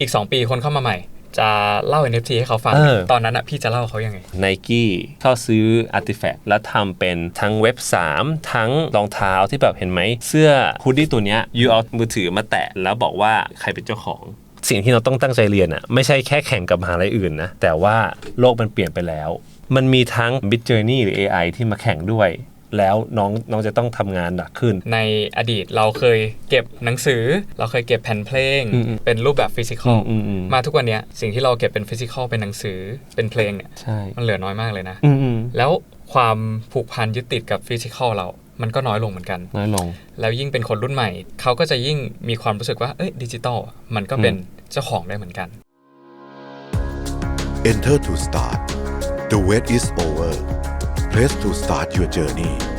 อีก 2 ปีคนเข้ามาใหม่ จะเล่า NFT ให้เขาฟัง เออ ตอนนั้นอะพี่จะเล่าเขายังไง ไนกี้เข้าซื้อ Artifact แล้วทำเป็นทั้งเว็บ 3 ทั้งรองเท้าที่แบบเห็นไหม เสื้อฮูดดี้ตัวเนี้ยยูเอามือถือมาแตะ แล้วบอกว่าใครเป็นเจ้าของ สิ่งที่เราต้องตั้งใจเรียนอะไม่ใช่แค่แข่งกับมหาลัยอื่นนะ แต่ว่าโลกมันเปลี่ยนไปแล้ว มันมีทั้ง Mid Journey หรือ AI ที่มาแข่งด้วย แล้วน้องน้องจะต้องทำงานหนักขึ้น ในอดีตเราเคยเก็บหนังสือ เราเคยเก็บแผ่นเพลงอืมเป็นรูปแบบฟิสิกอลอืมอืมมาทุกวันเนี้ยสิ่งที่เราเก็บเป็นฟิสิกอลเป็นหนังสือเป็นเพลงเนี่ยใช่มันเหลือน้อยมากเลยนะอืมอืมแล้วความผูกพันยึดติดกับฟิสิกอลเรามันก็น้อยลงเหมือนกัน น้อยลง แล้วยิ่งเป็นคนรุ่นใหม่ เขาก็จะยิ่งมีความรู้สึกว่า เอ้ย ดิจิตอล มันก็เป็นเจ้าของได้เหมือนกัน Enter to start. The wait is over. Press to start your journey.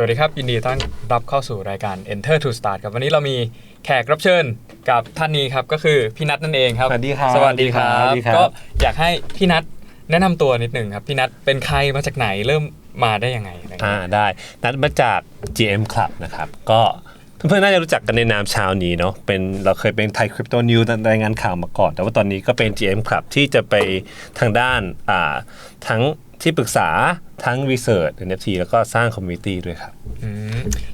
วัสดีครับ ยินดีต้อนรับเข้าสู่รายการ Enter to Start ครับวันนี้เรามีแขกรับเชิญกับท่านนี้ครับก็คือพี่นัทนั่นเองครับสวัสดีครับสวัสดีครับสวัสดีครับก็อยากให้พี่นัทแนะนำตัวนิดหนึ่งครับพี่นัทเป็นใครมาจากไหนเริ่มมาได้ยังไงอะไรอย่างอ่าเงี้ยได้นัดมาจาก GM Club นะครับก็เพื่อนๆน่าจะรู้จักกันในนามชาวนี้เนาะเป็นเราเคยเป็นไทยคริปโตนิวรายงานข่าวมาก่อน แต่ว่าตอนนี้ก็เป็น GM Club ที่จะไปทางด้านอ่าทั้ง ที่ปรึกษาทั้ง Research NFT แล้วก็สร้างคอมมิวตี้ด้วยครับ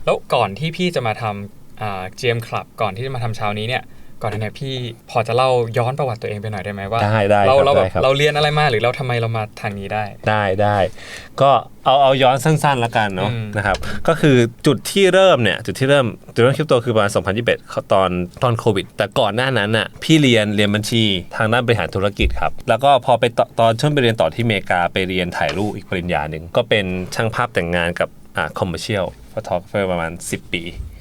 แล้วก่อนที่พี่จะมาทำอ่า GM Club ก่อนที่จะมาทำเช้านี้เนี่ย ก่อนหน้านี้พี่พอจะเล่าย้อนประวัติตัวเองไปหน่อยได้ไหมว่าได้ได้เราครับเราแบบได้ครับเราเรียนอะไรมาหรือเราทำไมเรามาทางนี้ได้ ได้ได้ก็เอาเอาย้อนสั้นๆแล้วกันเนาะอืมนะครับก็คือจุดที่เริ่มเนี่ยจุดที่เริ่มจุดเริ่มคริปโตคือประมาณ 2021เขาตอนตอนโควิด แต่ก่อนหน้านั้นน่ะพี่เรียนเรียนบัญชีทางด้านบริหารธุรกิจครับ แล้วก็พอไปต่อตอนช่วงไปเรียนต่อที่อเมริกาไปเรียนถ่ายรูปอีกปริญญาหนึ่งก็เป็นช่างภาพแต่งงานกับอ่าคอมเมอร์เชียลฟอทอเฟอร์ประมาณ 10 ปีครับ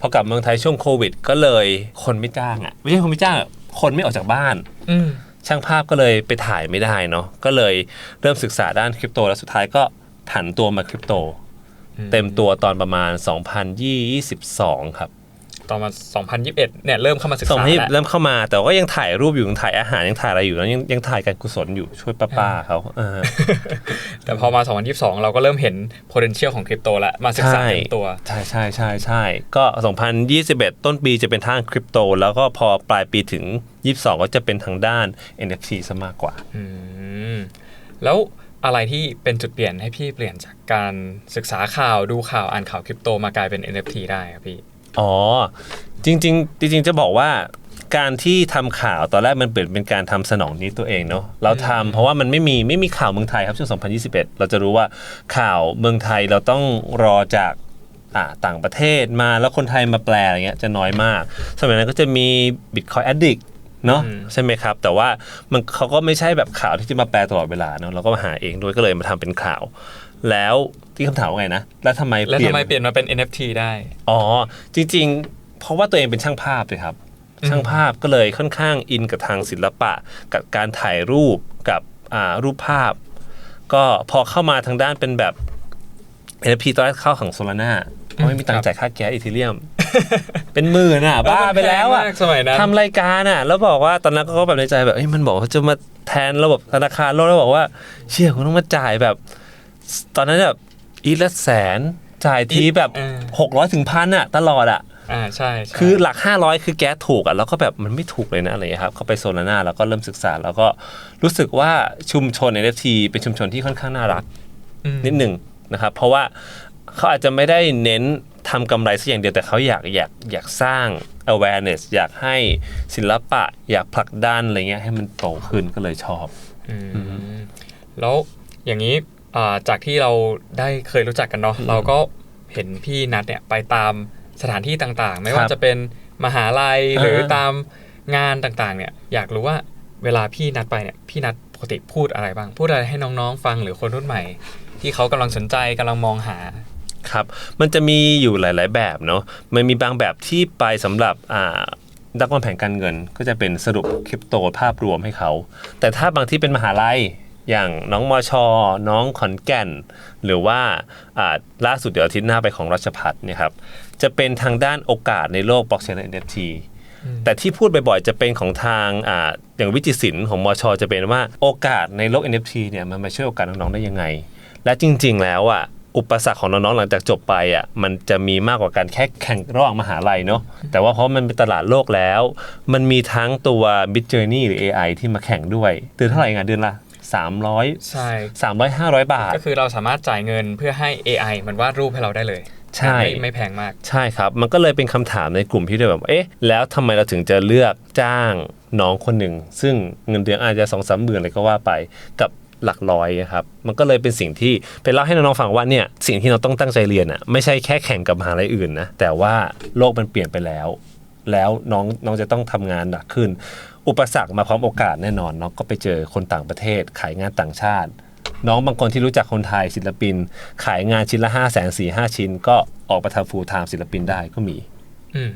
พอกลับเมืองไทยช่วงโควิด ก็เลยคนไม่จ้างอะไม่ใช่คนไม่จ้างอะคนไม่ออกจากบ้านอืมช่างภาพก็เลยไปถ่ายไม่ได้เนาะก็เลยเริ่มศึกษาด้านคริปโต แล้วสุดท้ายก็ผันตัวมาคริปโต เต็มตัวตอนประมาณ 2022 ครับ ตอนมา 2021 เนี่ยเริ่มเข้ามาศึกสองษาพันแล้วเริ่มเข้ามา แต่ว่ายังถ่ายรูปอยู่ยังถ่ายอาหารยังถ่ายอะไรอยู่แล้วยังยังถ่ายการกุศลอยู่ช่วยป้าๆเขาเออแต่พอมา 2022 เราก็เริ่มเห็น potential ของคริปโตแล้วมาศึกษาใช่เต็มตัว ใช่ใช่ใช่ใช่ก็ 2021 ต้นปีจะเป็นทางคริปโต แล้วก็พอปลายปีถึง 22 ก็จะเป็นทางด้าน NFT ซะมากกว่าอืมแล้วอะไรที่เป็นจุดเปลี่ยนให้พี่เปลี่ยนจากการศึกษาข่าวดูข่าวอ่านข่าวคริปโตมากลายเป็น NFT ได้ครับพี่ อ๋อ จริง ๆ จริง ๆ จะบอกว่าการที่ทำข่าวตอนแรกมันเปิดเป็นการทำสนองนี้ตัวเองเนาะเราทำเพราะว่ามันไม่มีไม่มีข่าวเมืองไทยครับช่วง 2021 เราจะรู้ว่าข่าวเมืองไทยเราต้องรอจากอ่าต่างประเทศมาแล้วคนไทยมาแปลอะไรเงี้ยจะน้อยมาก สมัยนั้นก็จะมี Bitcoin Addict เนาะอืมใช่ไหมครับ แต่ว่ามันเขาก็ไม่ใช่แบบข่าวที่จะมาแปลตลอดเวลาเนาะเราก็มาหาเองด้วยก็เลยมาทำเป็นข่าว แล้ว ที่คำถามว่าไงนะ แล้วทำไมแล้วเปลี่ยทำนไมเปลี่ยนมาเป็น NFT ได้ อ๋อ จริง ๆ เพราะว่าตัวเองเป็นช่างภาพเลยครับ ช่างภาพก็เลยค่อนข้างอินกับทางศิลปะ กับการถ่ายรูปกับอ่ารูปภาพ ก็พอเข้ามาทางด้านเป็นแบบ NFT ตอนแรกเข้าของโซลาร่าเพราะไม่มีตังค์จ่ายค่าแก๊สอีเทเรียม เป็นหมื่นอะ บ้าไปแล้วอะมันพงมากสมัยนั้นทำรายการอะ แล้วบอกว่าตอนนั้นก็แบบในใจแบบเอ้ยมันบอกว่าจะมาแทนระบบธนาคารโลกแล้วบอกว่า เชี่ยคุณต้องมาจ่ายแบบ ตอนนั้นแบบ อีละแสนจ่ายทีแบบเออ หกร้อยถึงพันอะตลอดอะอ่าใช่ใช่คือหลัก 500 คือแก๊สถูกอะแล้วก็แบบมันไม่ถูกเลยนะอะไรอย่างเงี้ยครับเข้าไปโซลาร่าแล้วก็เริ่มศึกษา แล้วก็รู้สึกว่าชุมชน NFT เป็นชุมชนที่ค่อนข้างน่ารักอืมนิดหนึ่งนะครับ เพราะว่าเขาอาจจะไม่ได้เน้นทำกำไรสักอย่างเดียวแต่เขาอยากอยากอยากสร้าง awareness อยากให้ศิลปะ อยากผลักดันอะไรเงี้ยให้มันโตขึ้นก็เลยชอบ อืมแล้วอย่างนี้อ่า จากที่เราได้เคยรู้จักกันเนาะเราก็เห็นพี่นัทเนี่ยไปตามสถานที่ต่างๆ ไม่ว่าครับจะเป็นมหาลัยอ่าหรือตามงานต่างๆ เนี่ย อยากรู้ว่าเวลาพี่นัดไปเนี่ยพี่นัดปกติพูดอะไรบ้าง พูดอะไรให้น้องๆฟังหรือคนรุ่นใหม่ ที่เขากำลังสนใจกำลังมองหาครับ มันจะมีอยู่หลาย ๆ แบบเนาะมันมีบางแบบที่ไปสำหรับอ่านักวางแผนการเงินก็จะเป็นสรุปคริปโตภาพรวมให้เขา แต่ถ้าบางที่เป็นมหาลัย อย่างน้องมอชอน้องขอนแก่น หรือว่าอ่าล่าสุดเดี๋ยวอาทิตย์หน้าไปของรัชพัฒน์เนี่ยครับจะเป็นทางด้านโอกาสในโลกบล็อกเชนและ NFT แต่ที่พูดบ่อยๆ จะเป็นของทางอ่าอย่างวิจิตรศิลป์ของมอชอจะเป็นว่าโอกาสในโลก NFT เนี่ยมันมาช่วยโอกาสน้องๆได้ยังไง และจริงๆแล้วอะอุปสรรคของน้องๆหลังจากจบไปอะมันจะมีมากกว่าการแค่แข่งระหว่างมหาลัยเนาะแต่ว่าเพราะมันเป็นตลาดโลกแล้ว มันมีทั้งตัว Mid Journey หรือ AI ที่มาแข่งด้วยเดือนเท่าไหร่เองอะเดือนละ 300 ใช่ 300 500 บาท ก็คือเราสามารถจ่ายเงินเพื่อให้ AI มันวาดรูปให้เราได้เลยใช่ไม่ไม่แพงมาก ใช่ครับ มันก็เลยเป็นคำถามในกลุ่มที่แบบเอ๊ะแล้วทำไมเราถึงจะเลือกจ้างน้องคนหนึ่ง ซึ่งเงินเดือนอาจจะสองสามหมื่นอะไรก็ว่าไปกับหลักร้อยอะครับ มันก็เลยเป็นสิ่งที่ไปเล่าให้น้องๆฟังว่าเนี่ยสิ่งที่เราต้องตั้งใจเรียนอะไม่ใช่แค่แข่งกับมหาลัยอื่นนะแต่ว่าโลกมันเปลี่ยนไปแล้ว แล้วน้องน้องจะต้องทำงานหนักขึ้น อุปสรรคมาพร้อมโอกาสแน่นอนน้องก็ไปเจอคนต่างประเทศ ขายงานต่างชาติ น้องบางคนที่รู้จักคนไทยศิลปิน ขายงานชิ้นละ5 0 0 0 0 4 5ชิ้น ก็ออกมาทำฟูลไทม์ศิลปินได้ก็มีอืม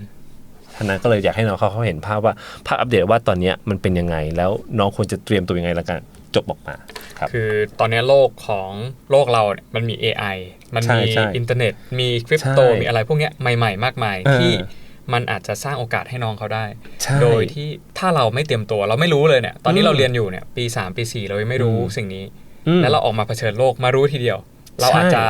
ฉะนั้นก็เลยอยากให้น้องเขาเขาเห็นภาพว่าภาพอัปเดตว่าตอนเนี้ยมันเป็นยังไง แล้วน้องควรจะเตรียมตัวยังไงแล้วกันจบออกมาครับคือตอนนี้โลกของโลกเราเนี่ยมันมี AI มันใช่มีใช่อินเทอร์เน็ต มีคริปโตใช่มีอะไรพวกเนี้ยใหม่ ๆ มากมายเออที่ มันอาจจะสร้างโอกาสให้น้องเขาได้ใช่โดยที่ถ้าเราไม่เตรียมตัวเราไม่รู้เลยเนี่ย ตอนนี้อืมเราเรียนอยู่เนี่ยปี 3 ปี 4 เรายังไม่รู้อืมสิ่งนี้อืมแล้วเราออกมาเผชิญโลกมารู้ทีเดียว เราใช่อาจจะ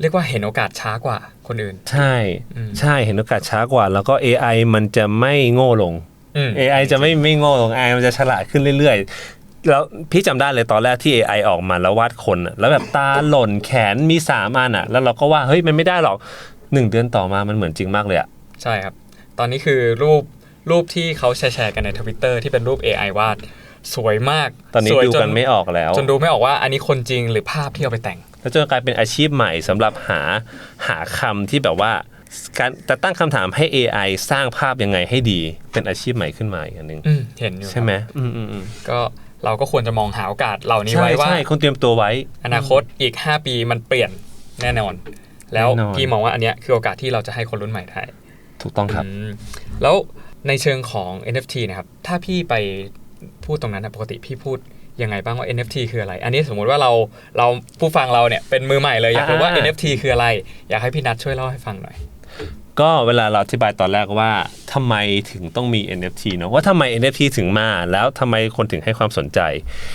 เรียกว่าเห็นโอกาสช้ากว่าคนอื่น ใช่อืมใช่เห็นโอกาสช้ากว่า แล้วก็ AI มันจะไม่โง่ลงอืม AI จะไม่ไม่โง่ลง AI มันจะฉลาดขึ้นเรื่อยๆ แล้วพี่จำได้เลยตอนแรกที่ AI ออกมาแล้ววาดคนอะแล้วแบบตาหล่นแขนมีสามอันอะ แล้วเราก็ว่าเฮ้ยมันไม่ได้หรอกหนึ่งเดือนต่อมามันเหมือนจริงมากเลยอะใช่ครับ ตอนนี้คือรูปรูปที่เขาแชร์ๆกันในทวิตเตอร์ที่เป็นรูป AI วาดสวยมากตอนนี้สวยดูจกันไม่ออกแล้ว จนดูไม่ออกว่าอันนี้คนจริงหรือภาพที่เอาไปแต่ง แล้วจนกลายเป็นอาชีพใหม่สำหรับหาหาคำที่แบบว่าการแต่ตั้งคำถามให้ AI สร้างภาพยังไงให้ดี เป็นอาชีพใหม่ขึ้นมาอีกอันหนึ่งอืมเห็นอยู่ใช่ไหมครับอืมอืมอืมก็เราก็ควรจะมองหาโอกาสเหล่านี้ใช่ไว้ว่าใช่คุณเตรียมตัวไว้ อนาคตอีก 5 ปีมันเปลี่ยนแน่นอน แล้วแน่นอนพี่มองว่าอันเนี้ยคือโอกาสที่เราจะให้คนรุ่นใหม่ได้ ถูกต้องครับอืมแล้วในเชิงของ NFT นะครับ ถ้าพี่ไปพูดตรงนั้นนะปกติพี่พูดยังไงบ้างว่า NFT คืออะไร อันนี้สมมุติว่าเราเราผู้ฟังเราเนี่ยเป็นมือใหม่เลยอยากรู้ว่าอ่า NFT คืออะไร อยากให้พี่นัทช่วยเล่าให้ฟังหน่อย ก็เวลาเราอธิบายตอนแรกว่าทำไมถึงต้องมี NFT เนอะว่าทำไม NFT ถึงมาแล้วทำไมคนถึงให้ความสนใจ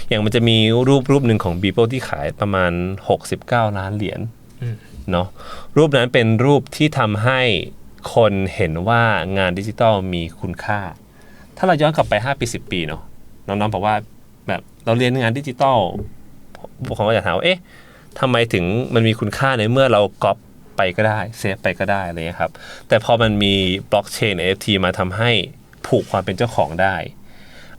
อย่างมันจะมีรูปรูปหนึ่งของ Beeple ที่ขายประมาณ 69 ล้านเหรียญอืมเนาะรูปนั้นเป็นรูปที่ทำให้ คนเห็นว่างานดิจิทัลมีคุณค่า ถ้าเราย้อนกลับไป 5 ปี 10 ปีเนาะน้องๆบอกว่าแบบเราเรียนงานดิจิทัลผมก็อยากถามว่าเอ๊ะทำไมถึงมันมีคุณค่าในเมื่อเราก๊อปไปก็ได้เซฟไปก็ได้อะไรเงี้ยครับ แต่พอมันมีบล็อกเชน NFT มาทำให้ผูกความเป็นเจ้าของได้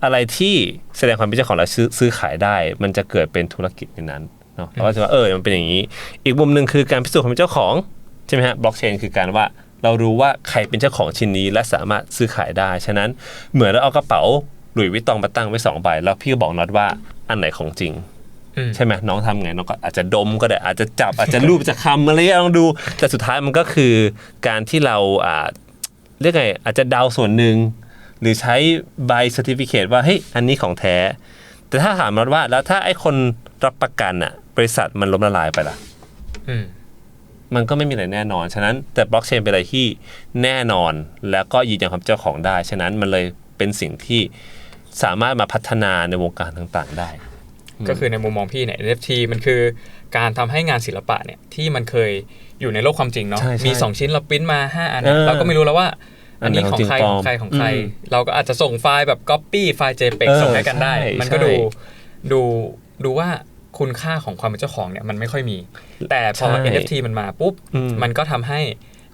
อะไรที่แสดงความเป็นเจ้าของแล้วซื้อซื้อขายได้ มันจะเกิดเป็นธุรกิจในนั้นเนาะเราก็จะว่าเออมันเป็นอย่างนี้ อีกมุมหนึ่งคือการพิสูจน์ความเป็นเจ้าของใช่ไหมฮะบล็อกเชนคือการว่า เรารู้ว่าใครเป็นเจ้าของชิ้นนี้ และสามารถซื้อขายได้ ฉะนั้นเหมือนเราเอากระเป๋าหลุยส์วิตตองมาตั้งไว้สองใบแล้วพี่ก็บอกน็อตว่าอันไหนของจริงอืมใช่ไหมน้องทำไงน้องก็อาจจะดมก็ได้อาจจะจับอาจจะรูปจะคำอะไรอย่างเงี้ยลองดู แต่สุดท้ายมันก็คือการที่เราอ่าเรียกไงอาจจะเดาส่วนหนึ่งหรือใช้ใบเซอร์ติฟิเคตว่าเฮ้ยอันนี้ของแท้ แต่ถ้าถามมันว่าแล้วถ้าไอ้คนรับประกันอะบริษัทมันล้มละลายไปล่ะอื มมันก็ไม่มีอะไรแน่นอน ฉะนั้นแต่บล็อกเชนเป็นอะไรที่แน่นอนแล้วก็ยืนยันความเจ้าของได้ ฉะนั้นมันเลยเป็นสิ่งที่สามารถมาพัฒนาในวงการต่างๆ ได้ ก็คือในมุมมองพี่เนี่ย NFT มันคือการทำให้งานศิลปะเนี่ยที่มันเคยอยู่ในโลกความจริงเนาะใช่ใช่มี 2 ชิ้นเราปริ้นมา 5 อันเออเราก็ไม่รู้แล้วว่าอันนี้อันไหนของใครของจริงของใครของใครอืมเราก็อาจจะส่งไฟล์แบบ Copy ไฟล์ JPEG เออส่งให้กันได้ใช่มันก็ใช่ดูดูดูว่า คุณค่าของความเป็นเจ้าของเนี่ยมันไม่ค่อยมี แต่พอใช่ NFT มันมาปุ๊บอืมมันก็ทำให้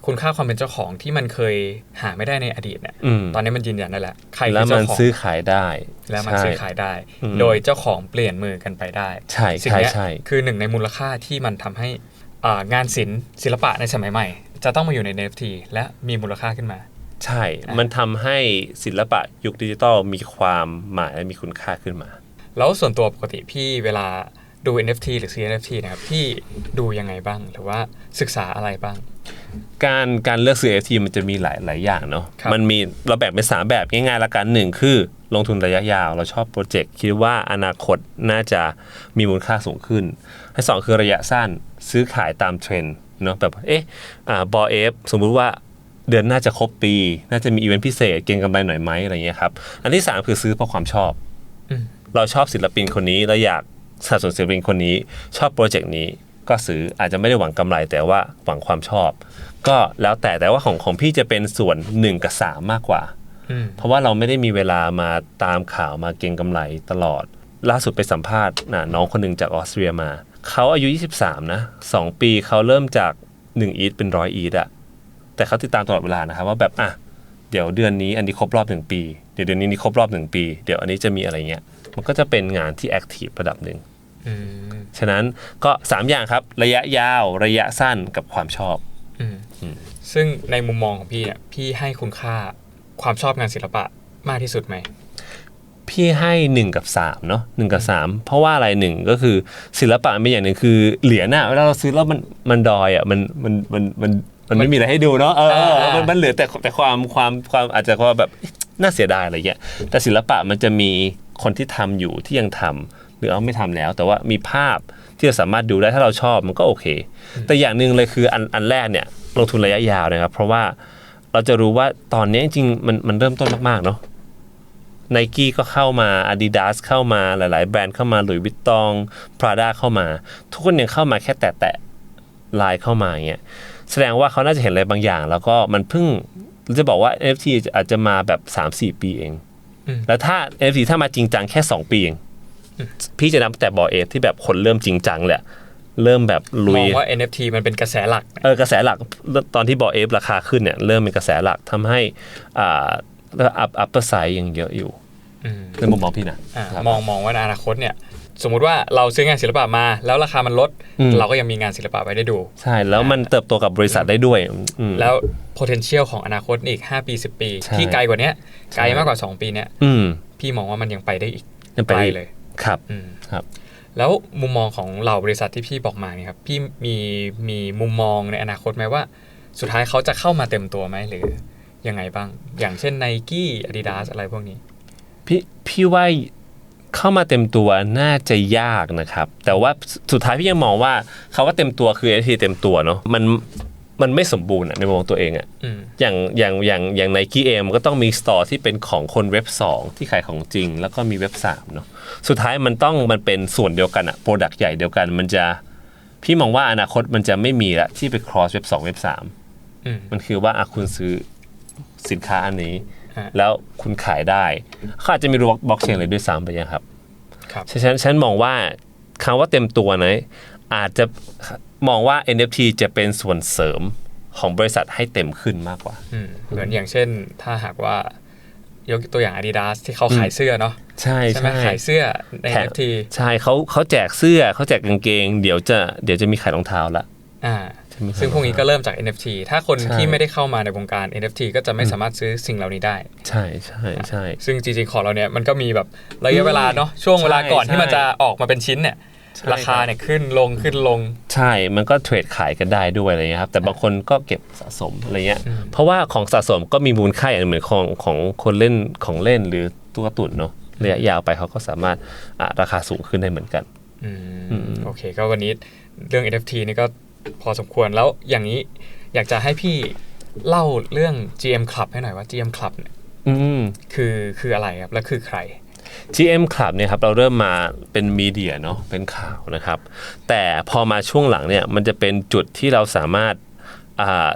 คุณค่าความเป็นเจ้าของที่มันเคยหาไม่ได้ในอดีตเนี่ยอืมตอนนี้มันยืนยันได้แล้วใครแล้คืวอเจ้ามันของซื้อขายได้ แล้วมันใช่ซื้อขายได้อืมโดยเจ้าของเปลี่ยนมือกันไปได้ ใช่สิ่งใช่เนี้ยใช่คือหนึ่งในมูลค่าที่มันทำให้อ่างานศิลป์ศิลปะในสมัยใหม่ จะต้องมาอยู่ใน NFT และมีมูลค่าขึ้นมา ใช่ มันทำให้ศิลปะยุคดิจิทัลมีความหมายและมีคุณค่าขึ้นมา แล้วส่วนตัวปกติพี่เวลา ดู NFT หรือซื้อ NFT นะครับพี่ดูยังไงบ้างหรือว่าศึกษาอะไรบ้าง การการเลือกซื้อ FT มันจะมีหลายหลายอย่างเนาะครับมันมีเราแบ่งเป็นสามแบบง่ายๆละกันหนึ่งคือ ลงทุนระยะยาว เราชอบโปรเจกต์คิดว่าอนาคตน่าจะมีมูลค่าสูงขึ้นให้สองคือระยะสั้นซื้อขายตามเทรนด์เนาะแบบเอ๊ะอ่าบอเอฟสมมุติว่าเดือนน่าจะครบปี น่าจะมีอีเวนต์พิเศษเก็งกำไรหน่อยไหมอะไรเงี้ยครับ อันที่สามคือซื้อเพราะความชอบอืมเราชอบศิลปินคนนี้เราอยาก สนับสนุนศิลปินคนนี้ ชอบโปรเจกต์นี้ก็ซื้ออาจจะไม่ได้หวังกำไรแต่ว่าหวังความชอบ ก็แล้วแต่แต่ว่าของของพี่จะเป็นส่วน 1 กับ 3 มากกว่าอืมเพราะว่าเราไม่ได้มีเวลามาตามข่าวมาเก็งกำไรตลอด ล่าสุดไปสัมภาษณ์นะน้องคนหนึ่งจากออสเตรียมา เขาอายุ 23 นะ 2 ปีเขาเริ่มจาก 1 อีทเป็นร้อยอีทอะแต่เขาติดตามตลอดเวลานะครับว่าแบบอะเดี๋ยวเดือนนี้อันนี้ครบรอบ 1 ปี เดี๋ยวเดือนนี้นี่ครบรอบ 1 ปี เดี๋ยวอันนี้จะมีอะไรเงี้ยมันก็จะเป็นงานที่แอคทีฟระดับหนึ่งอืม ฉะนั้นก็ 3 อย่างครับ ระยะยาวระยะสั้นกับความชอบอืมซึ่งในมุมมองของพี่เนี่ยพี่ให้คุณค่าความชอบงานศิลปะมากที่สุดไหมพี่ให้ 1 กับ3เนาะหกับ 3 เพราะว่าอะไรหนึ่งก็คือศิลปะเป็นอย่างหนึ่งคือเหรียญอะเวลาเราซื้อแล้วมันมันดอยอะมันมันมันมันมันไม่มีอะไรให้ดูเนาะเออเอออ่ามัมันมันเหลือแต่แต่ความความความอาจจะว่าแบบน่าเสียดายอะไรเงี้ยแต่ศิลปะมันจะมีคนที่ทำอยู่ที่ยังทำห รือเอาไม่ทำแล้ว แต่ว่ามีภาพที่เราสามารถดูได้ถ้าเราชอบมันก็โอเค แต่อย่างหนึ่งเลยคืออันอันแรกเนี่ยลงทุนระยะยาวนะครับ เพราะว่าเราจะรู้ว่าตอนนี้จริงๆมันมันเริ่มต้นมากๆเนาะไนกี้ก็เข้ามา Adidas เข้ามาหลาย ๆ แบรนด์เข้ามาหลุยส์วิตตอง Prada เข้ามา ทุกคนยังเข้ามาแค่แตะๆลายเข้ามาอย่างเงี้ยแสดงว่าเขาน่าจะเห็นอะไรบางอย่าง แล้วก็มันเพิ่งจะบอกว่า NFT อาจจะมาแบบ 3-4 ปีเองอืมแล้วถ้า NFT ถ้ามาจริงจังแค่ 2 ปีเอง พี่จะนับแต่บอเอฟที่แบบคนเริ่มจริงจังแหละ เริ่มแบบลุมอยงว่า NFT มันเป็นกระแสหลัก เออกระแสหลักตอนที่บอเอฟราคาขึ้นเนี่ยเริ่มเป็นกระแสหลักทำให้อ่าอัพอัพเปอร์ไซด์ยังเยอะอยู่อืมในมุมมองพี่นะอ่าครับมองมองว่าในอนาคตเนี่ยสมมุติว่าเราซื้องานศิลปะมา แล้วราคามันลดอืมเราก็ยังมีงานศิลปะไว้ได้ดู ใช่ แล้วมันเติบโตกับบริษัทได้ด้วยอืมแล้ว potential ของอนาคตอีก 5 ปี 10 ปีใช่ที่ไกลกว่าเนี้ยใช่ไกลมากกว่า 2 ปีเนี้ยอืมพี่มองว่ามันยังไปได้อีกยังไปไกลได้อีกเลย ครับอืมครับ แล้วมุมมองของเหล่าบริษัทที่พี่บอกมาเนี่ยครับ พี่มีมีมุมมองในอนาคตไหมว่า สุดท้ายเขาจะเข้ามาเต็มตัวไหมหรือยังไงบ้าง อย่างเช่น n i กี้ Adidas อะไรพวกนี้ พี่พี่ว่าเข้ามาเต็มตัวน่าจะยากนะครับ แต่ว่าสุดท้ายพี่ยังมองว่าคาว่าเต็มตัวคือ NFT เต็มตัวเนาะมัน มันไม่สมบูรณ์อะในมุมมองตัวเองอะอืมอย่างอย่างอย่างอย่างไนกี้เองมันก็ต้องมีสตอร์ที่เป็นของคนเว็บ 2 ที่ขายของจริง แล้วก็มีเว็บ3เนาะสุดท้ายมันต้องมันเป็นส่วนเดียวกันอะโปรดักต์ใหญ่เดียวกัน มันจะพี่มองว่าอนาคตมันจะไม่มีละที่ไป cross เว็บ2เว็บ3อืมมันคือว่าอะคุณซื้อสินค้าอันนี้ฮะแล้วคุณขายได้เขาอาจจะมีบล็อกเชนเลยด้วยซ้ำไปยังครับครับฉะนั้นฉันมองว่าคำว่าเต็มตัวนะอาจจะ มองว่า NFT จะเป็นส่วนเสริมของบริษัทให้เต็มขึ้นมากกว่าอืมเหมือนอย่างเช่น ถ้าหากว่ายกตัวอย่าง Adidas ที่เขาขายเสื้อเนาะใช่ใช่ไหมใช่ขายเสื้อในแถม NFT ใช่เขาเขาแจกเสื้อเขาแจกกางเกง เดี๋ยวจะเดี๋ยวจะมีขายรองเท้าละอ่าใช่ไหมครับซึ่งพวกนี้ก็เริ่มจาก NFT ถ้าคนใช่ที่ไม่ได้เข้ามาในวงการ NFT ก็จะไม่สามารถซื้อสิ่งเหล่านี้ได้ ใช่ใช่ใช่ซึ่งจริงๆของเราเนี่ยมันก็มีแบบระยะเวลาเนาะช่วงเวลาก่อนใช่ที่มันจะออกมาเป็นชิ้นเนี่ยใช่ ราคาเนี่ยขึ้นลงขึ้นลง ใช่ มันก็เทรดขายกันได้ด้วยอะไรเงี้ยครับ แต่บางคนก็เก็บสะสมอะไรเงี้ยอืมเพราะว่าของสะสมก็มีมูลค่าอย่างเหมือนของของคนเล่นของเล่นหรือตัวการ์ตุนเนาะระยะยาวไปเขาก็สามารถอะราคาสูงขึ้นได้เหมือนกันอืมอืมโอเค ก็วันนี้เรื่อง NFT นี่ก็พอสมควรแล้วอย่างนี้อยากจะให้พี่เล่าเรื่อง GM Club ให้หน่อยว่า GM Club เนี่ยอืมคือคืออะไรครับ และคือใคร GM Club เนี่ยครับเราเริ่มมาเป็นมีเดียเนาะเป็นข่าวนะครับ แต่พอมาช่วงหลังเนี่ยมันจะเป็นจุดที่เราสามารถอ่า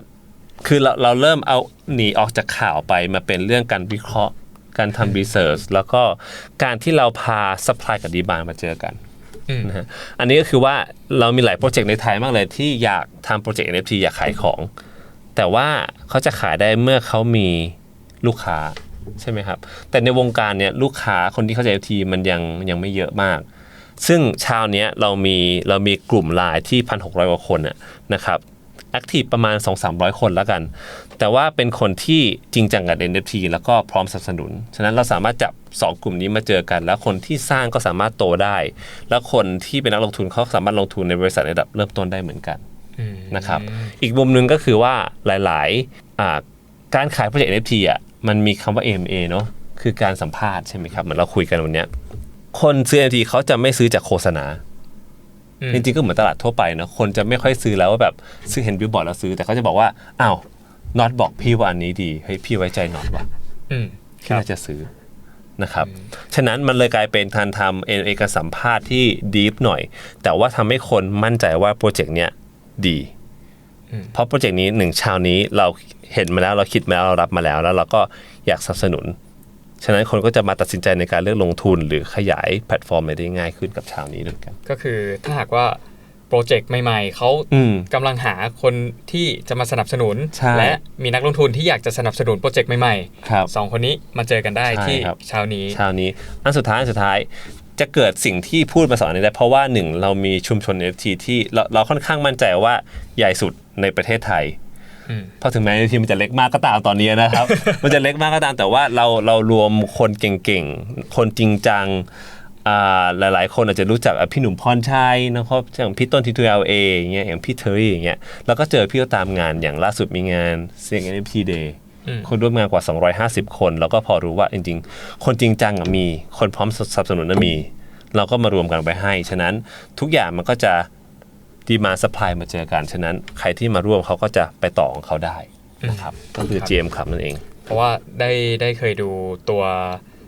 คือเราเราเริ่มเอาหนีออกจากข่าวไปมาเป็นเรื่องการวิเคราะห์ การทำรีเสิร์ชแล้วก็การที่เราพา supply กับดีบานมาเจอกันอืมนะฮะอันนี้ก็คือว่าเรามีหลายโปรเจกต์ในไทยมากเลยที่อยากทำโปรเจกต์ NFT อยากขายของ แต่ว่าเขาจะขายได้เมื่อเขามีลูกค้า ใช่ไหมครับ แต่ในวงการเนี่ยลูกค้าคนที่เข้าใจ NFT มันยังยังไม่เยอะมาก ซึ่งเช้าเนี้ยเรามีเรามีกลุ่มไลน์ที่ 1,600 กว่าคนน่ะนะครับแอคทีฟประมาณ 2-300 คนแล้วกัน แต่ว่าเป็นคนที่จริงจังกับ NFT แล้วก็พร้อมสนับสนุน ฉะนั้นเราสามารถจับ 2 กลุ่มนี้มาเจอกัน แล้วคนที่สร้างก็สามารถโตได้ แล้วคนที่เป็นนักลงทุนเขาสามารถลงทุนในบริษัทระดับเริ่มต้นได้เหมือนกันอืมนะครับ อีกมุมหนึ่งก็คือว่าหลายๆอ่าการขายโปรเจกต์ NFT อะ มันมีคำว่า AMA เนอะคือการสัมภาษณ์ใช่ไหมครับ เหมือนเราคุยกันวันเนี้ยคนซื้อ NFT เขาจะไม่ซื้อจากโฆษณาอืมจริงๆก็เหมือนตลาดทั่วไปเนอะคนจะไม่ค่อยซื้อแล้วว่าแบบซื้อเห็นบิลบอร์ดแล้วซื้อแต่เขาจะบอกว่าอ้าวน็อตบอกพี่ว่าอันนี้ดีเฮ้ยพี่ไว้ใจน็อตว่ะอืมคพี่รับน่าจะซื้อนะครับ ฉะนั้นมันเลยกลายเป็นการทำเอกสัมภาษณ์ที่ดีฟหน่อย แต่ว่าทำให้คนมั่นใจว่าโปรเจกต์เนี้ยดีอืม เพราะโปรเจกต์นี้หนึ่งเชาวนี้เราเห็นมาแล้วเราคิดมาแล้วเรารับมาแล้ว แล้วเราก็อยากสนับสนุน ฉะนั้นคนก็จะมาตัดสินใจในการเลือกลงทุน หรือขยายแพลตฟอร์มอะไรได้ง่ายขึ้นกับเชาวนี้ด้วยกัน ก็คือถ้าหากว่าโปรเจกต์ใหม่ๆ เขาอืมกำลังหาคนที่จะมาสนับสนุนใช่และมีนักลงทุนที่อยากจะสนับสนุนโปรเจกต์ใหม่ครับๆสองคนนี้มาเจอกันได้ใช่ที่ครับเช้านี้เชาวนี้อันสุดท้ายอันสุดท้าย จะเกิดสิ่งที่พูดมาสอนนี้ได้เพราะว่าหนึ่งเรามีชุมชน NFT ที่เราเราค่อนข้างมั่นใจว่าใหญ่สุดในประเทศไทยอืมเพราะถึงแม้ NFT มันจะเล็กมากก็ตามตอนนี้นะครับ มันจะเล็กมากก็ตามแต่ว่าเราเรารวมคนเก่งๆ คนจริงจังอ่าหลายๆ คนอาจจะรู้จักอะพี่หนุ่มพรชัยนะครับอย่างพี่ต้นทีทูเอลเอย่างเงี้ยอย่างพี่เทอรี่อย่างเงี้ยแล้วก็เจอพี่ก็ตามงานอย่างล่าสุดมีงานเสียง NFT Day อืม คนร่วมงานกว่า 250 คน แล้วก็พอรู้ว่าจริง ๆ คนจริงจังอะมีคนพร้อมสนับสนุนนะมี เราก็มารวมกันไปให้ ฉะนั้นทุกอย่างมันก็จะดีมาสปายมาเจอกัน ฉะนั้นใครที่มาร่วมเขาก็จะไปต่อของเขาได้นะครับก็คือครับ GM ครับนั่นเอง เพราะว่าได้ได้เคยดูตัว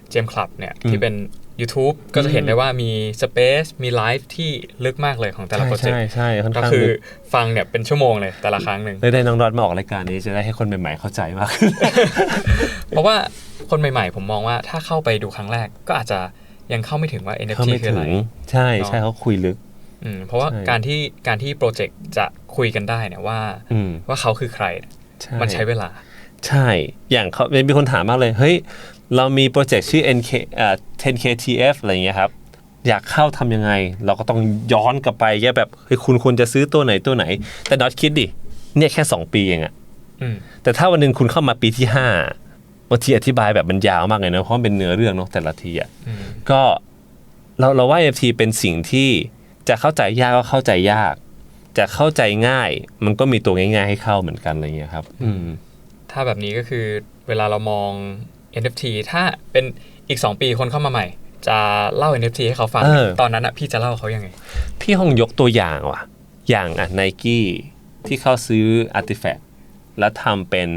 เจมคลับเนี่ยอืมที่เป็น YouTube ก็จะเห็นได้ว่ามี Space มีไลฟ์ที่ลึกมากเลยของแต่ละโปรเจกใช่ต์ใช่ค่อนก็ข้างคือลึกฟังเนี่ยเป็นชั่วโมงเลยแต่ละครั้งหนึ่งได้ได้น้องรอดมาออกรายการนี้จะได้ให้คนใหม่ๆเข้าใจมากขึ้นเพราะว่าคนใหม่ๆ ผมมองว่าถ้าเข้าไปดูครั้งแรกก็อาจจะยังเข้าไม่ถึงว่าเขา NFT ไม่คือถึอะไรงใช่ใช่เนอะเขาคุยลึกอืมเพราะว่าใช่การที่การที่โปรเจกต์จะคุยกันได้เนี่ยว่าอืมว่าเขาคือใครเนี่ยใช่มันใช้เวลา ใช่ อย่างเขามีคนถามมากเลย เฮ้ย เรามีโปรเจกต์ชื่อ NK เอ่อ 10KTF อะไรอย่างเงี้ยครับ อยากเข้าทำยังไง เราก็ต้องย้อนกลับไปแย่แบบเฮ้ยคุณควรจะซื้อตัวไหนตัวไหน แต่น็อตคิดดิ เนี่ยแค่ 2 ปีเองอะอืมแต่ถ้าวันหนึ่งคุณเข้ามาปีที่5บางทีอธิบายแบบมันยาวมากเลยนะเพราะมันเป็นเนื้อเรื่องเนาะแต่ละทีอะอืมก็เราเราว่า NFT เป็นสิ่งที่จะเข้าใจยากก็เข้าใจยาก จะเข้าใจง่าย มันก็มีตัวง่าย ๆ ให้เข้าเหมือนกันอะไรเงี้ยครับ อืมถ้าแบบนี้ก็คือเวลาเรามอง NFT ถ้าเป็นอีก 2 ปีคนเข้ามาใหม่ จะเล่า NFT ให้เขาฟังเออตอนนั้นอะพี่จะเล่าเขายังไง พี่คงยกตัวอย่างว่ะ อย่างอะไนกี้ที่เขาซื้อ Artifact แล้วทำเป็น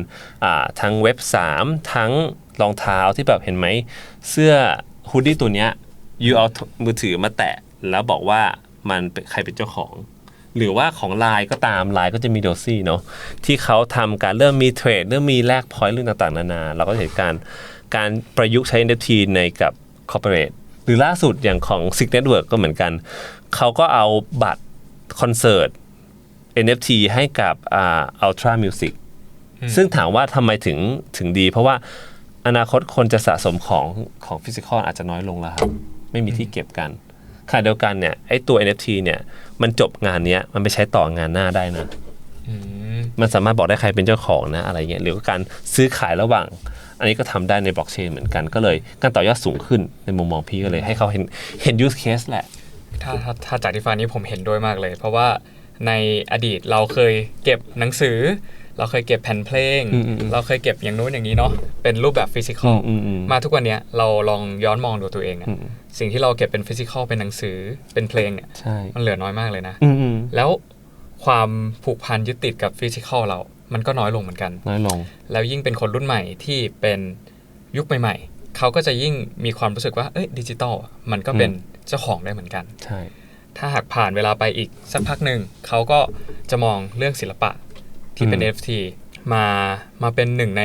อ่าทั้งเว็บ 3 ทั้งรองเท้าที่แบบเห็นไหม เสื้อฮูดดี้ตัวเนี้ยยูเอามือถือมาแตะ แล้วบอกว่ามันเป็นใครเป็นเจ้าของ หรือว่าของไลน์ก็ตามไลน์ก็จะมีโดซี่เนาะที่เขาทำการเริ่มมีเทรดเริ่มมีแลกพอยต์เรื่องต่างๆ นานา เราก็เห็นการ การประยุกต์ใช้ NFT ในกับ corporate หรือล่าสุดอย่างของ Sig Network ก็เหมือนกัน เขาก็เอาบัตรคอนเสิร์ต NFT ให้กับอ่า Ultra Music อืมซึ่งถามว่าทำไมถึงถึงดี เพราะว่าอนาคตคนจะสะสมของของฟิสิกอลอาจจะน้อยลงแล้วครับ ไม่มีที่เก็บกันขณะเดียวกันเนี่ยไอตัว NFT เนี่ยมันจบงานเนี้ยมันไปใช้ต่องานหน้าได้นะอืมมันสามารถบอกได้ใครเป็นเจ้าของนะอะไรเงี้ยหรือว่าการซื้อขายระหว่าง อันนี้ก็ทำได้ในบล็อกเชนเหมือนกันก็เลย การต่อยอดสูงขึ้นในมุมมองพี่ก็เลยให้เขาเห็นเห็น use case แหละถ้าถ้าถ้าจากที่ฟังนี้ผมเห็นด้วยมากเลย เพราะว่าในอดีตเราเคยเก็บหนังสือ เราเคยเก็บแผ่นเพลงอืมอืมอืมเราเคยเก็บอย่างนู้นอย่างนี้เนาะเป็นรูปแบบฟิสิกอลอืมอืมมาทุกวันเนี้ยเราลองย้อนมองดูตัวเองอะอืมสิ่งที่เราเก็บเป็นฟิสิกอลเป็นหนังสือเป็นเพลงเนี่ยใช่มันเหลือน้อยมากเลยนะอืมอืมแล้วความผูกพันยึดติดกับฟิสิกอลเรา มันก็น้อยลงเหมือนกัน น้อยลง แล้วยิ่งเป็นคนรุ่นใหม่ที่เป็นยุคใหม่ ๆ เขาก็จะยิ่งมีความรู้สึกว่าเอ้ยดิจิตอลมันก็เป็นเจ้าของได้เหมือนกัน ใช่ ถ้าหากผ่านเวลาไปอีกสักพักหนึ่งเขาก็จะมองเรื่องศิลปะที่เป็นอืม NFT มามาเป็นหนึ่งใน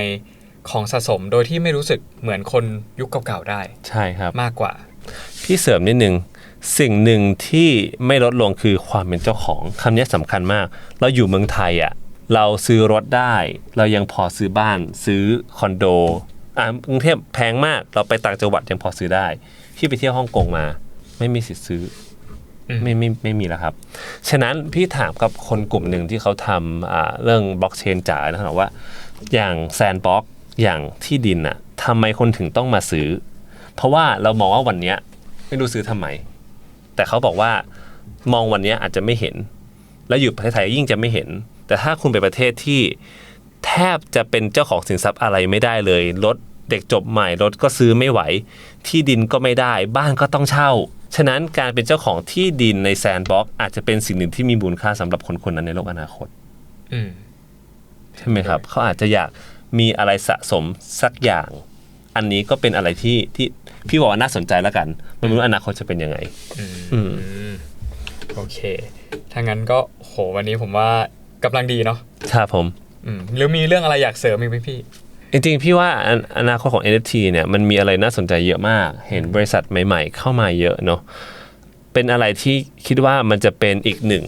ของสะสมโดยที่ไม่รู้สึกเหมือนคนยุคเก่าๆได้ ใช่ครับ มากกว่า พี่เสริมนิดนึงสิ่งหนึ่งที่ไม่ลดลงคือความเป็นเจ้าของคำนี้สำคัญมาก เราอยู่เมืองไทยอะ เราซื้อรถได้ เรายังพอซื้อบ้านซื้อคอนโดอ่ากรุงเทพแพงมากเราไปต่างจังหวัดยังพอซื้อได้พี่ไปเที่ยวฮ่องกงมา ไม่มีสิทธิ์ซื้ออืมไม่ไม่ไม่มีแล้วครับ ฉะนั้นพี่ถามกับคนกลุ่มหนึ่งที่เขาทำอ่าเรื่องบล็อกเชนจ๋านะครับว่า อย่างแซนบ็อกอย่างที่ดินอะทำไมคนถึงต้องมาซื้อ เพราะว่าเรามองว่าวันเนี้ยไม่รู้ซื้อทำไม แต่เขาบอกว่ามองวันเนี้ยอาจจะไม่เห็น แล้วอยู่ประเทศไทยยิ่งจะไม่เห็น แต่ถ้าคุณไปประเทศที่แทบจะเป็นเจ้าของสินทรัพย์อะไรไม่ได้เลย รถเด็กจบใหม่รถก็ซื้อไม่ไหว ที่ดินก็ไม่ได้ บ้านก็ต้องเช่า ฉะนั้นการเป็นเจ้าของที่ดินในแซนด์บ็อกอาจจะเป็นสิ่งหนึ่งที่มีมูลค่าสำหรับคนคนนั้นในโลกอนาคตอืมใช่ไหมครับ เขาอาจจะอยากมีอะไรสะสมสักอย่าง อันนี้ก็เป็นอะไรที่ที่พี่บอกว่าน่าสนใจแล้วกันมันไม่รู้อนาคตจะเป็นยังไงอืมอืมโอเค ถ้างั้นก็โหวันนี้ผมว่า กำลังดีเนาะครับผมอืมหรือมีเรื่องอะไรอยากเสริมอีกไหมพี่ จริงๆ พี่ว่าออนาคตของ NFT เนี่ยมันมีอะไรน่าสนใจเยอะมาก เห็นบริษัทใหม่ๆ เข้ามาเยอะเนาะเป็นอะไรที่คิดว่ามันจะเป็นอีกหนึ่ง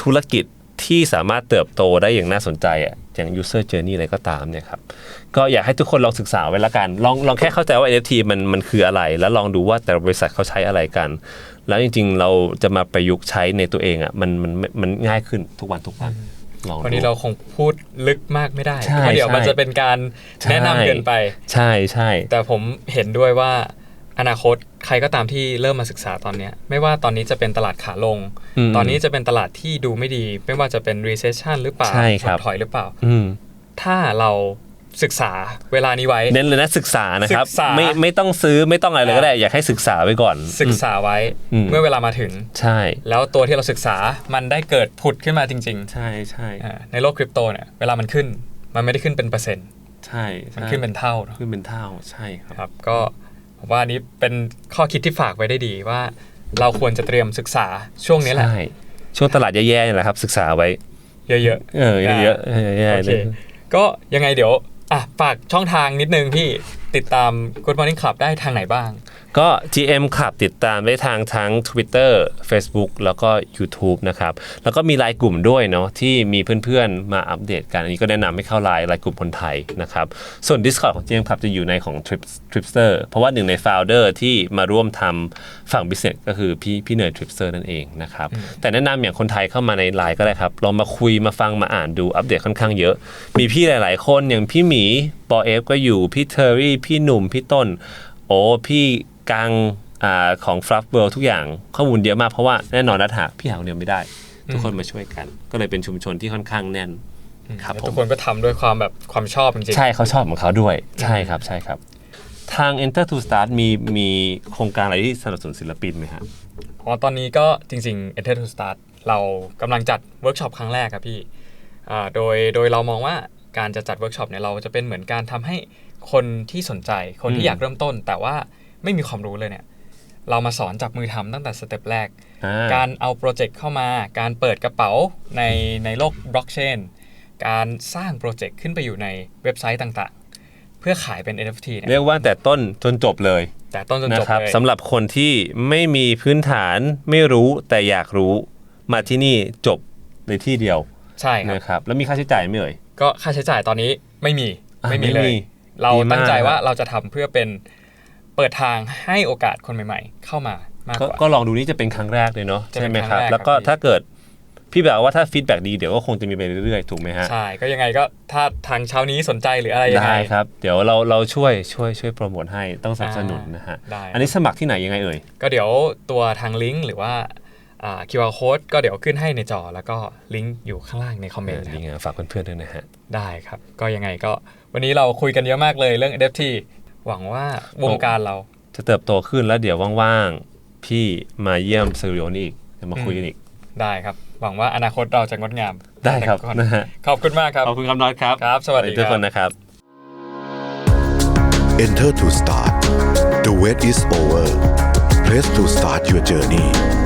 ธุรกิจที่สามารถเติบโตได้อย่างน่าสนใจอะอย่าง user journey อะไรก็ตามเนี่ยครับก็อยากให้ทุกคนลองศึกษาไว้ละกันลองลองแค่เข้าใจว่า NFT มันมันคืออะไร แล้วลองดูว่าแต่ละบริษัทเขาใช้อะไรกัน แล้วจริง ๆ เราจะมาประยุกต์ใช้ในตัวเองอะมันมันมันง่ายขึ้นทุกวันทุกวัน ลองดูวันนี้เราคงพูดลึกมากไม่ได้ใช่เพราะเดี๋ยวใช่มันจะเป็นการใช่แนะนำเกินไป ใช่ใช่แต่ผมเห็นด้วยว่าอนาคตใครก็ตามที่เริ่มมาศึกษาตอนเนี้ยไม่ว่าตอนนี้จะเป็นตลาดขาลงมตอนนี้จะเป็นตลาดที่ดูไม่ดี ไม่ว่าจะเป็น recession หรือเปล่าใช่ครับถดถอยหรือเปล่าอืมถ้าเรา ศึกษาเวลานี้ไว้ เน้นเลยนะศึกษานะครับศึกษา ไม่ไม่ต้องซื้อไม่ต้องอะไรเลยก็ได้ อยากให้ศึกษาไว้ก่อน ศึกษาไว้อืม เมื่อเวลามาถึง ใช่แล้วตัวที่เราศึกษามันได้เกิดผุดขึ้นมาจริงใช่ใช่ๆอ่าในโลกคริปโตเนี่ยเวลามันขึ้นมันไม่ได้ขึ้นเป็นเปอร์เซ็นต์ใช่มันขึ้นเป็นเท่าเนอะขึ้นเป็นเท่าใช่ครับ ครับก็ผมว่าอันนี้เป็นข้อคิดที่ฝากไว้ได้ดีว่า เราควรจะเตรียมศึกษาช่วงนี้แหละ ใช่ช่วงตลาดแย่ๆนี่แหละครับ ศึกษาไว้ เยอะเออเยอะๆแย่ๆโอๆเคเลยก็ยังไงเดี๋ยว อะฝากช่องทางนิดนึงพี่ติดตาม Good Morning Club ได้ทางไหนบ้างก็ GM ขับติดตามได้ทางทั้ง Twitter Facebook แล้วก็ YouTube นะครับ แล้วก็มีไลน์กลุ่มด้วยเนาะที่มีเพื่อนๆ มาอัปเดตกัน อันนี้ก็แนะนำให้เข้าไลน์ไลน์กลุ่มคนไทยนะครับ ส่วน Discord ของ GM ขับจะอยู่ในของ Trip Tripster เพราะว่าหนึ่งใน Founder ที่มาร่วมทำฝั่ง Business ก็คือพี่พี่เนย Tripster นั่นเองนะครับ แต่แนะนำอย่างคนไทยเข้ามาในไลน์ก็ได้ครับลองมาคุยมาฟังมาอ่านดูอัปเดตค่อนข้างเยอะ มีพี่หลาย ๆ คนอย่างพี่หมีปอเอฟก็อยู่พี่เทอรี่พี่หนุ่มพี่ต้นโอ้พี่ กังอ่าของฟลัฟเวิลทุกอย่างข้อมูลเยอะมากเพราะว่าแน่นอนนัดหาพี่หาคนเดียวไม่ได้ ทุกคนมาช่วยกัน ก็เลยเป็นชุมชนที่ค่อนข้างแน่นครับแล้วผทุกมคนก็ทำด้วยความแบบความชอบจริงๆใช่เขาชอบของเขาด้วยใช่ครับใช่ครับ ทาง Enter to Start มีมีโครงการอะไรที่สนับสนุนศิลปินไหมฮะเพราะว่าตอนนี้ก็จริง ๆ Enter to Start เรากำลังจัดเวิร์กช็อปครั้งแรกครับพี่อ่าโดยโดยเรามองว่าการจะจัดเวิร์กช็อปเนี่ยเราจะเป็นเหมือนการทำให้คนที่สนใจคนอืที่มอยากเริ่มต้น แต่ว่า ไม่มีความรู้เลยเนี่ย เรามาสอนจับมือทำตั้งแต่สเต็ปแรกอ่าการเอาโปรเจกต์เข้ามา การเปิดกระเป๋าในในโลกบล็อกเชน การสร้างโปรเจกต์ขึ้นไปอยู่ในเว็บไซต์ต่างๆ เพื่อขายเป็น NFT เนี่เรียยกว่าแต่ต้นจนจบเลย แต่ต้นจนนะจบครับเลยสำหรับคนที่ไม่มีพื้นฐานไม่รู้แต่อยากรู้มาที่นี่จบในที่เดียวใช่ครับนะครับแล้วมีค่าใช้จ่ายไหมเอ่ยก็ค่าใช้จ่ายตอนนี้ไม่มีอะไม่มีไม่เลมียเราดีมากตั้งใจว่าเราจะทำเพื่อเป็น เปิดทางให้โอกาสคนใหม่ ๆ เข้ามามากก็กว่า ก็ลองดูนี่จะเป็นครั้งแรกเลยเนาะจะเป็ใช่นไหมครั้งครับแรกแล้วก็ครับพี่ ถ้าเกิดพี่แบบว่าถ้าฟีดแบ็ดีเดี๋ยวก็คงจะมีไปเรื่อยๆถูกไหมฮะ ใช่ก็ยังไงก็ถ้าทางเช้านี้สนใจหรืออะไรยังไงได้ครับ เดี๋ยวเราเราช่วยช่วยช่วยโปรโมทให้ต้องสนับสนุนนะฮะ ได้ อันนี้สมัครที่ไหนยังไงเอ่ย ก็เดี๋ยวตัวทางลิงก์หรือว่าอ่า QR code ก็เดี๋ยวขึ้นให้ในจอ แล้วก็ลิงก์อยู่ข้างล่างในคอมเมนต์นะคดีรับงามฝากเพื่อนๆด้วยนะฮะ ได้ครับ ก็ยังไงก็วันนี้เราคุยกันเยอะมากเลยเรื่อง NFT หวังว่าวงการเรา จะเติบโตขึ้นแล้วเดี๋ยวว่างๆ พี่มาเยี่ยมสตูดิโอนี้อีกเดี๋ยวมาคุยกันอีก ได้ครับ หวังว่าอนาคตเราจะงดงามได้ครับแต่ก่อนนะฮะขอบคุณมากครับ ขอบคุณครับน็อตครับ ครับ สวัสดีทุกครับคนนะครับ Enter to start. The wait is over. Press to start your journey.